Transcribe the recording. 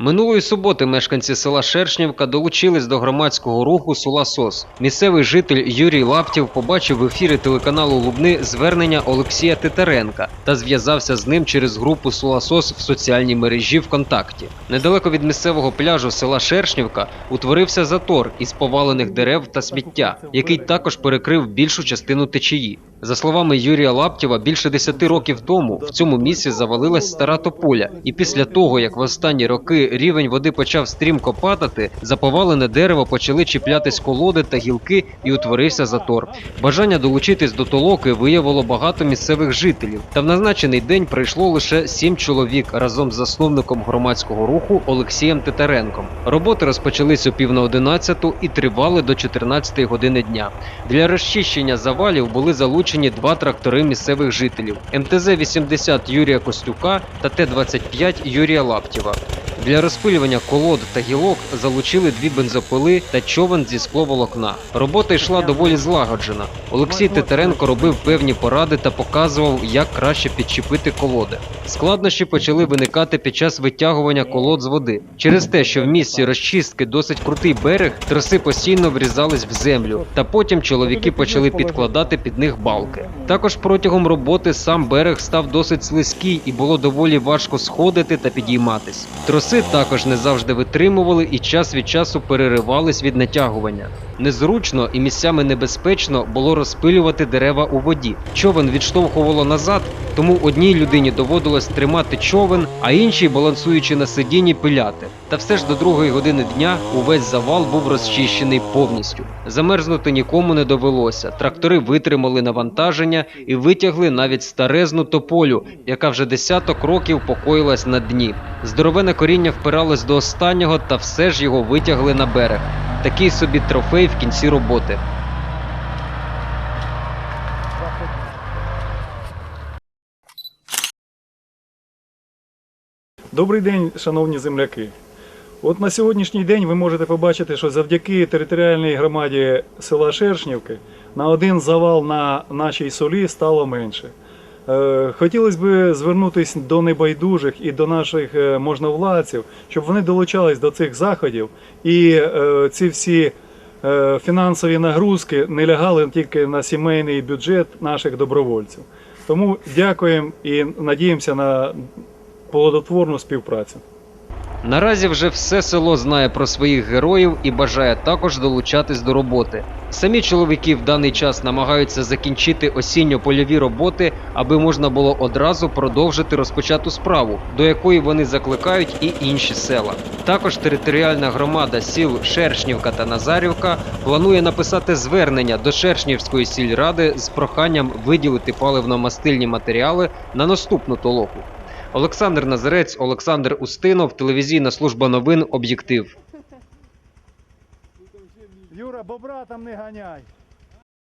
Минулої суботи мешканці села Шершнівка долучились до громадського руху Сула СОС. Місцевий житель Юрій Лаптів побачив в ефірі телеканалу Лубни звернення Олексія Титаренка та зв'язався з ним через групу Сула СОС в соціальній мережі ВКонтакті. Недалеко від місцевого пляжу села Шершнівка утворився затор із повалених дерев та сміття, який також перекрив більшу частину течії. За словами Юрія Лаптєва, більше 10 років тому в цьому місці завалилась стара тополя, і після того, як в останні роки рівень води почав стрімко падати, за повалене дерево почали чіплятись колоди та гілки і утворився затор. Бажання долучитись до толоки виявило багато місцевих жителів. Та в назначений день прийшло лише сім чоловік разом з засновником громадського руху Олексієм Титаренком. Роботи розпочались о пів на одинадцяту і тривали до 14 години дня. Для розчищення завалів були залучені два трактори місцевих жителів МТЗ-80 Юрія Костюка та Т-25 Юрія Лаптєва. Для розпилювання колод та гілок залучили дві бензопили та човен зі скловолокна. Робота йшла доволі злагоджена. Олексій Титаренко робив певні поради та показував, як краще підчепити колоди. Складнощі почали виникати під час витягування колод з води. Через те, що в місці розчистки досить крутий берег, троси постійно врізались в землю, та потім чоловіки почали підкладати під них балки. Також протягом роботи сам берег став досить слизький і було доволі важко сходити та підійматись. Також не завжди витримували і час від часу переривались від натягування. Незручно і місцями небезпечно було розпилювати дерева у воді. Човен відштовхувало назад, тому одній людині доводилось тримати човен, а іншій, балансуючи на сидінні, пиляти. Та все ж до другої години дня увесь завал був розчищений повністю. Замерзнути нікому не довелося. Трактори витримали навантаження і витягли навіть старезну тополю, яка вже десяток років покоїлась на дні. Здоровене коріння впиралось до останнього, та все ж його витягли на берег. Такий собі трофей в кінці роботи. Добрий день, шановні земляки. От на сьогоднішній день ви можете побачити, що завдяки територіальній громаді села Шершнівки на один завал на нашій солі стало менше. Е, Хотілося б звернутися до небайдужих і до наших е, можновладців, щоб вони долучались до цих заходів і е, ці всі фінансові нагрузки не лягали тільки на сімейний бюджет наших добровольців. Тому дякуємо і надіємося на плодотворну співпрацю. Наразі вже все село знає про своїх героїв і бажає також долучатись до роботи. Самі чоловіки в даний час намагаються закінчити осінньо-польові роботи, аби можна було одразу продовжити розпочату справу, до якої вони закликають і інші села. Також територіальна громада сіл Шершнівка та Назарівка планує написати звернення до Шершнівської сільради з проханням виділити паливно-мастильні матеріали на наступну толоку. Олександр Назарець, Олександр Устинов, телевізійна служба новин Об'єктив. Юра, бобра там не ганяй.